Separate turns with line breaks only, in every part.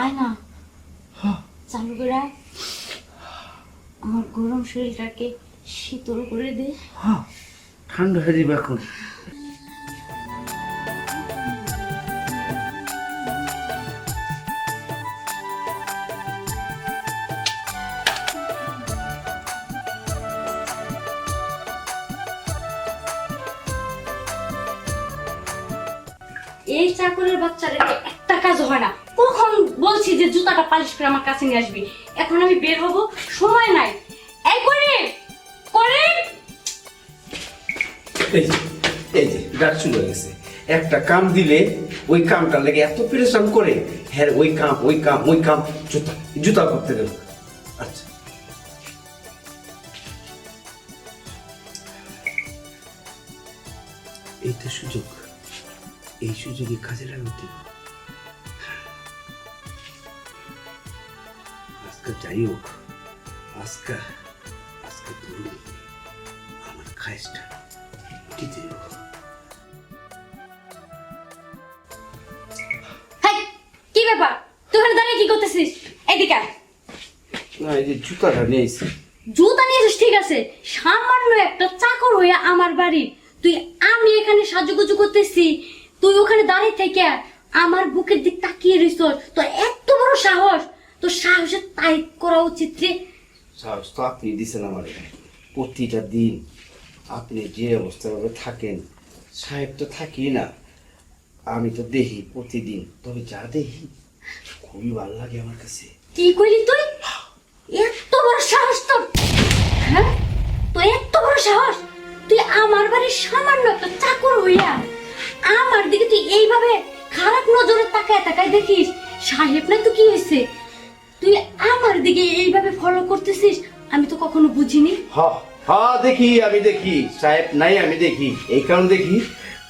আয় না চালু করে আমার গরম শরীরটাকে শীতল করে দে।
হ্যাঁ ঠান্ডা হয়ে যাবে এখন।
এই চাকরের বাচ্চাদের একটা কাজ হয় না। কখন বলছি যে জুতাটা পালিশ করে আমার কাছে নিয়ে আসবি? এখন আমি বের হব, সময় নাই। এই করে
এই একটা কাম দিলে ওই কামটা লেগে এত করে হ্যাঁ ওই কাম ওই কাম ওই কাম, জুতা জুতা করতে গেল। আচ্ছা। এই তো সুযোগ, এই সুযোগে কাজে লাগাতে আজকে যাই হোক। আজকে আজকে তুমি আমার খাইসটা দিতে
কি ব্যাপার? তুই ওখানে দাঁড়িয়ে কি করতেছিস? এদিকে
না এই যে জুতাটা নিয়ে এসেছি
জুতা নিয়েছিস ঠিক আছে। সামান্য একটা চাকর হইয়া আমার বাড়ি। তুই আমি এখানে সাজুগুজু করতেছি। তুই ওখানে দাঁড়িয়ে থেকে আমার বুকের দিক তাকিয়ে রইছ তোর এত বড় সাহস। তোর সাহসের তাই করা উচিত রে।
সাহস তো আপনি দিছেন আমার। প্রতিটা দিন আপনি যে অবস্থাভাবে থাকেন সাহেব তো থাকি না। আমি তো দেখি প্রতিদিন তবে যা দেখি খুবই ভালো লাগে আমার কাছে।
কি কইলি তুই? এত বড় সাহস তো হ্যাঁ? তোর এত বড় সাহস। তুই আমার বাড়ির সামান্য একটা চাকর হইয়া আমার দিকে তুই এইভাবে খারাপ নজরে তাকায় তাকায় দেখিস। সাহেব না তো কি হয়েছে তুই আমার দিকে এইভাবে ফলো করতেছিস? আমি তো কখনো বুঝিনি।
হ হ দেখি আমি দেখি। সাহেব নাই আমি দেখি। এই কারণ দেখি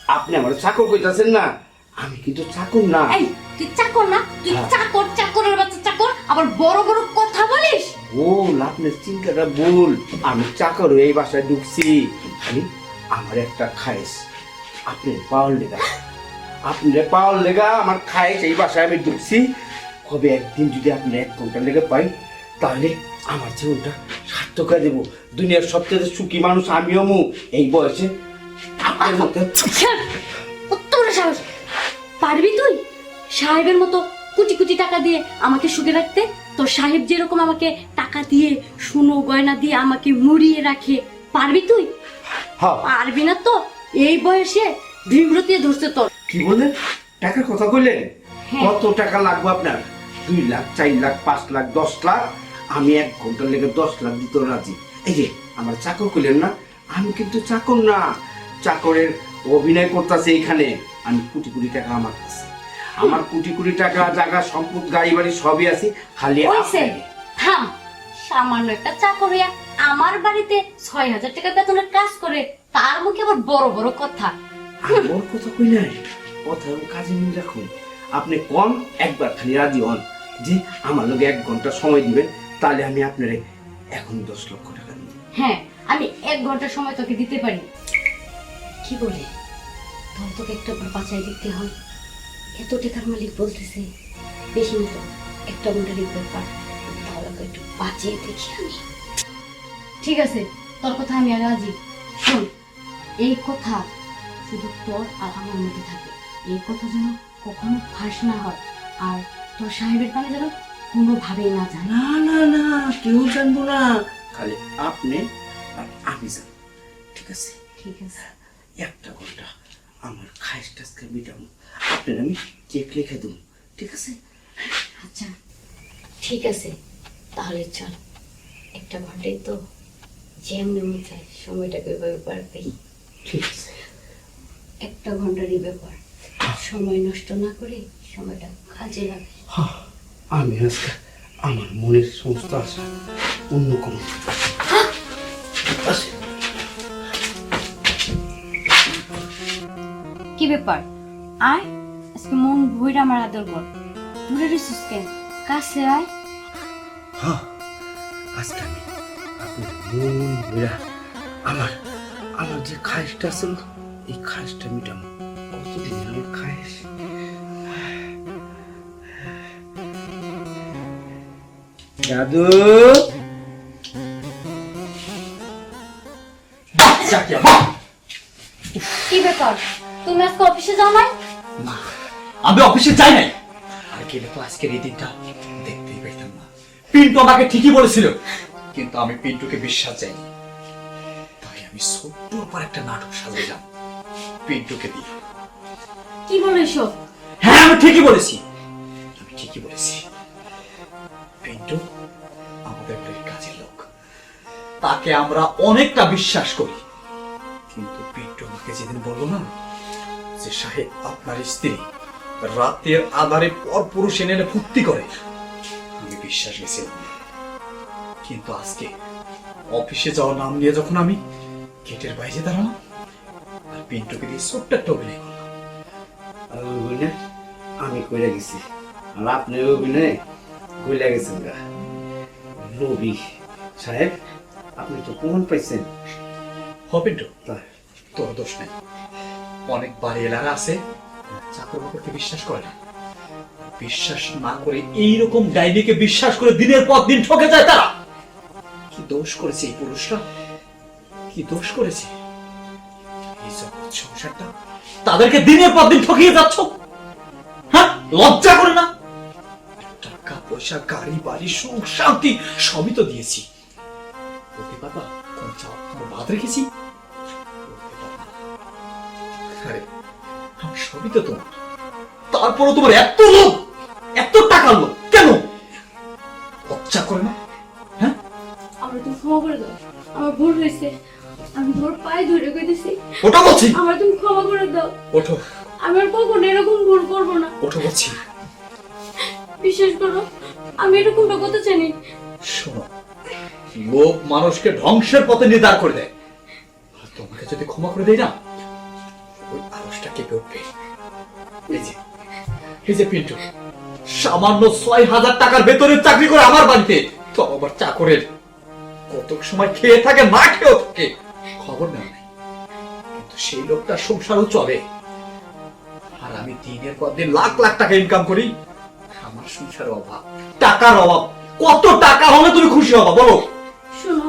আপনি আমার চাকর কইতাছেন না। আমি কিন্তু চাকর না।
এই তুই চাকর না? তুই
হ্যাঁ।
চাকর চাকরের বাচ্চা চাকর আবার বড় বড় কথা বলিস?
ও আপনার চিন্তাটা ভুল। আমি চাকর হয়ে এই বাসায় ঢুকছি। আমি আমার একটা খায়েস। আপনি পাওয়ার লেগা। আপনি পাওয়ার লেগা আমার খায়েস এই বাসায় আমি ঢুকছি। কবে একদিন যদি আপনি এক ঘণ্টা লেগে পাই তাহলে আমার জীবনটা সার্থক দেবো দুনিয়ার সবচেয়ে সুখী মানুষ আমিও মু। এই বয়সে আপনার মতো
কত বড় সাহস! পারবি তুই? সাহেবের মতো কোটি কোটি টাকা দিয়ে আমাকে সুখে রাখতে? তো সাহেব যেরকম আমাকে টাকা দিয়ে সুনো গয়না দিয়ে আমাকে মুড়িয়ে রাখে পারবি তুই?
হ্যাঁ।
পারবি না তো? এই বয়সে বিব্রতিয়ে ধরছে তোর।
কি বললেন? টাকার কথা কইলেন
হ্যাঁ।
কত টাকা লাগবে আপনার? দুই লাখ চার লাখ পাঁচ লাখ দশ লাখ আমি এক ঘণ্টার লেগে দশ লাখ দিতে রাজি। এই যে আমার চাকর কইলেন না? আমি কিন্তু চাকর না। চাকরের অভিনয় করতেছে এখানে। আমি কোটি কোটি টাকা আমার কাছে। আমার কোটি কোটি টাকা জায়গা সম্পদ গাড়ি বাড়ি সবই আছে। খালি
থাম। সামান্য একটা চাকরিয়া আমার বাড়িতে ছয় হাজার টাকা বেতনের কাজ করে তার মুখে আবার বড় বড় কথা।
আর ওর কথা কই নাই? কথা কাজে মিল রাখুন। আপনি কম একবার খালি রাজি হন। যে আমার লোকে এক ঘণ্টা সময় দিবেন, তাহলে আমি আপনারে এখন দশ লক্ষ টাকা দিব।
হ্যাঁ আমি এক ঘণ্টা সময় তোকে দিতে পারি। কি বলে? তখন তোকে একটা বার বাঁচাই দিতে হয়। এত টাকার মালিক বলতেছে, বেশি মতো একটা ঘণ্টার ব্যাপার তাহলে একটু বাঁচিয়ে দেখি আমি। ঠিক আছে, তোর কথা আমি রাজি। শোন, এই কথা শুধু তোর আর আমার মধ্যে থাকে এই কথা যেন কখনো ফাঁস না হয়। আর তোর সাহেবের কানে যেন কোনোভাবেই না যায়।
না না না কেউ জানব না। খালি আপনি আর আমি জান ঠিক আছে?
ঠিক আছে।
একটা ঘণ্টা আমার খাইস টাসকে মিটাবো আপনার আমি চেক লিখে দেবো। ঠিক আছে?
আচ্ছা ঠিক আছে। তাহলে চল। একটা ঘন্টায় তো যেমনি মন চায় সময়টাকে ওইভাবে পার করি।
ঠিক আছে।
একটা ঘন্টারই ব্যাপার। সময় নষ্ট না করে সময়টা কাজে লাগে।
হ্যাঁ, আমি আজকে আমার মনের সমস্ত আশা অন্য কোনো
কি ব্যাপার? আয় আজকে মন ভইরা আমার আদর কর। দূরে রেছিস কেন? কাছে আয়।
হ্যাঁ আজকে আমি আপনার মন ভরা আমার আমার যে খাইসটা ছিল এই খাইসটা মিটাবো। কতদিন আমার খাইস দাদু।
কি ব্যাপার? তুমি আজকে অফিসে যাও নাই?
না আমি অফিসে যাই নাই। আর গেলে তো আজকের এই দিনটা দেখতেই পাইতাম না। পিন্টু আমাকে ঠিকই বলেছিল কিন্তু আমি পিন্টুকে বিশ্বাস যাইনি তাই আমি ছোট্ট উপর একটা নাটক সাজাইলাম। পিন্টুকে দিয়ে।
কি বলো এসব?
হ্যাঁ আমি ঠিকই বলেছি। আমি ঠিকই বলেছি। পিন্টু আমাদের বাড়ির কাজের লোক। তাকে আমরা অনেকটা বিশ্বাস করি। কিন্তু পিন্টু আমাকে যেদিন বলল না, যে সাহেব আপনার স্ত্রী রাতের আধারে পর পুরুষ এনে ফুর্তি করে, আমি বিশ্বাস গেছিলাম কিন্তু আজকে অফিসে যাওয়ার নাম নিয়ে যখন আমি গেটের বাইরে দাঁড়ালাম, আর পিন্টুকে দিয়ে ছোট্ট একটা অভিনয় করলাম।
আমি কইরা গেছি আর আপনি অভিনয়? গেছেন গা। রবি সাহেব আপনি তো প্রমাণ পাইছেন।
তো। তোর দোষ নেই। অনেক বাড়ি এলাকা আছে চাকর বাকরকে বিশ্বাস করে না। বিশ্বাস না করে এইরকম ডাইনিকে বিশ্বাস করে দিনের পর দিন ঠকে যায় তারা। কি দোষ করেছে এই পুরুষরা? কি দোষ করেছে? এই সংসারটা তাদেরকে দিনের পর দিন ঠকিয়ে যাচ্ছ? হ্যাঁ? লজ্জা করে না? পয়সা গাড়ি বাড়ি সুখ শান্তি সবই তো দিয়েছি। কোন তোমার বাদ রেখেছি। আরে সবই তো তোমার। তারপরও তোমার এত লোভ এত টাকা লোভ কেন? লজ্জা করে না? হ্যাঁ?
আমার তুমি ক্ষমা করে দাও। আমার ভুল হয়েছে। আমি তোমার পায়ে ধরে কইতেছি।
ওটা বলছি।
আমার তুমি ক্ষমা করে দাও।
ওঠো।
আমি আর কখনো এরকম ভুল করব না।
ওঠো বলছি।
বিশ্বাস করো আমি এরকমটা করতে চাইনি।
শোনো লোভ মানুষকে ধ্বংসের পথে নির্ধার করে দেয়। তোমাকে যদি ক্ষমা করে দেয় না, ওই মানুষটা কেঁপে উঠবে। এই যে পিন্টু, সামান্য ছয় হাজার টাকার চাকরি করে আমার বাড়িতে। তো আবার চাকরের কত সময় খেয়ে থাকে না খেয়েও থাকে। খবর নেওয়া নাই। কিন্তু সেই লোকটার সংসারও চলে। আর আমি দিনের পর দিন লাখ লাখ টাকা ইনকাম করি। আমার সংসারের অভাব। টাকার অভাব। কত টাকা হলে তুমি খুশি হবা বলো?
শোনো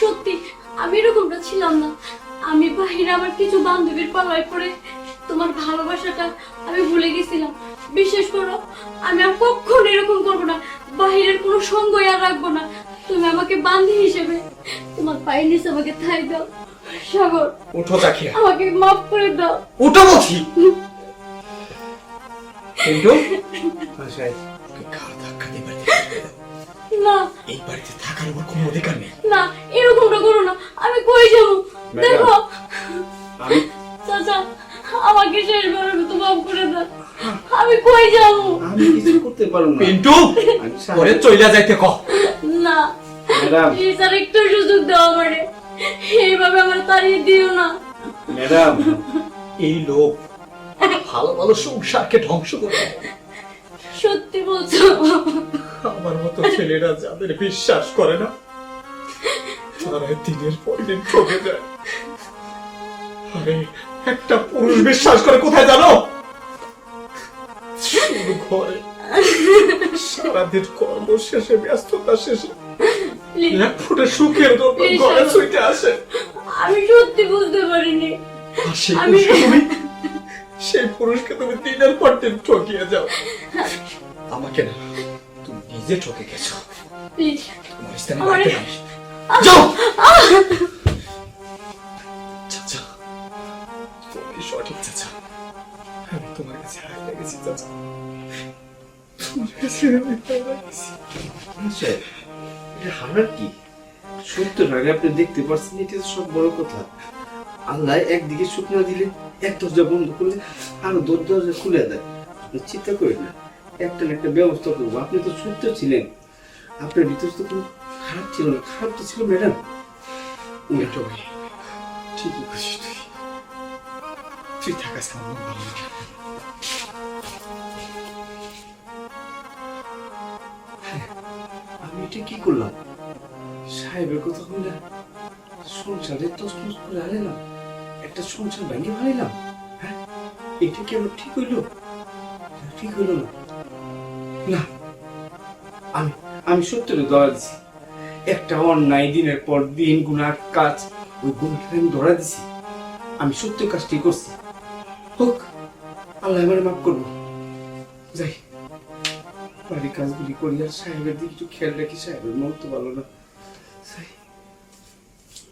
সত্যি আমি এরকমটা ছিলাম না। আমি বাহিরে আমার কিছু বান্ধবীর পাল্লায় পড়ে তোমার ভালোবাসাটা আমি ভুলে গেছিলাম। বিশ্বাস করো আমি আর কখনো এরকম করব না। বাহিরের কোনো সঙ্গই আর রাখব না। তুমি আমাকে বান্ধি হিসেবে তোমার পায়ের নিচে আমাকে ঠাই দাও সাগর।
উঠো চাকিয়া
আমাকে মাফ করে দাও।
উঠো বলছি। কিন্তু
হ্যাঁ।
না।
এই বাড়িতে থাকার আমার কোনো অধিকার নেই।
না এরকমটা করো না। আমি কই যাব? দেখো। চাচা আমাকে শেষবারের মতো মাফ করে দাও। আমি কই যাব?
আমি কিছু করতে পারব না।
পিন্টু পরে চইলা যাইতে কহ
না।
ম্যাডাম।
প্লিজ একটু সুযোগ দাও আমারে। এইভাবে আমার তাড়িয়ে দিও না।
ম্যাডাম।
এই লোক ভালো ভালো সংসারকে ধ্বংস করে
সত্যি বলছো?
আমার মতো ছেলেরা যাদের বিশ্বাস করে না তারা দিনের পর দিন ঠকে যায়। আরে একটা পুরুষ বিশ্বাস করে কোথায় জানো? ঘরে। সারাদিন কর্ম শেষে ব্যস্ততা শেষে। এক ফুটে সুখের ঘরে
Sharon.
আসে।
আমি সত্যি বুঝতে পারিনি। আমি-
সেই পুরুষকে তুমি দিনের পর দিন ঠকিয়ে যাও আমাকে না তুমি নিজে ঠকে গেছো।
প্লিজ।
তোমার স্থানে বাড়িতে নামিস। যাও! চাচা তুমি সঠিক চাচা। আমি তোমার কাছে হারিয়ে গেছি চাচা। তোমার কাছে আমি হারিয়ে গেছি।
সাহেব এটা হারার কি? সত্যটাকে আপনি দেখতে পাচ্ছেন এটা সব বড় কথা। আল্লাহ একদিকে শুকনা দিলে, এক দরজা বন্ধ করলে, আরও দশ দরজা খুলে দেয়। চিন্তা করেন না, একটা না একটা ব্যবস্থা করব। আপনি তো সত্য ছিলেন। আপনার ভিতরে তো কোনো খারাপ ছিল না। খারাপ তো ছিল, ম্যাডাম।
মেটো ভাই ঠিকই বুঝিস তুই। তুই থাকাস আমার ভালো
আমি এটা কি করলাম? সাহেবের কথা কইলা। সংসারে তসমস করে হারাইলাম একটা সংসার হ্যাঁ? এটা কি আমার ঠিক হইল? ঠিক হইল না। না, আমি আমি একটা অন্যায় দিনের পর দিন কাজ ওই আমি ধরা দিছি। আমি সত্য কাজটি করছি। হোক, আল্লাহ আমার মাফ করব যাই, বাড়ির কাজগুলি করি আর সাহেবের দিকে একটু খেয়াল রাখি, সাহেবের মন তো ভালো না। যাই।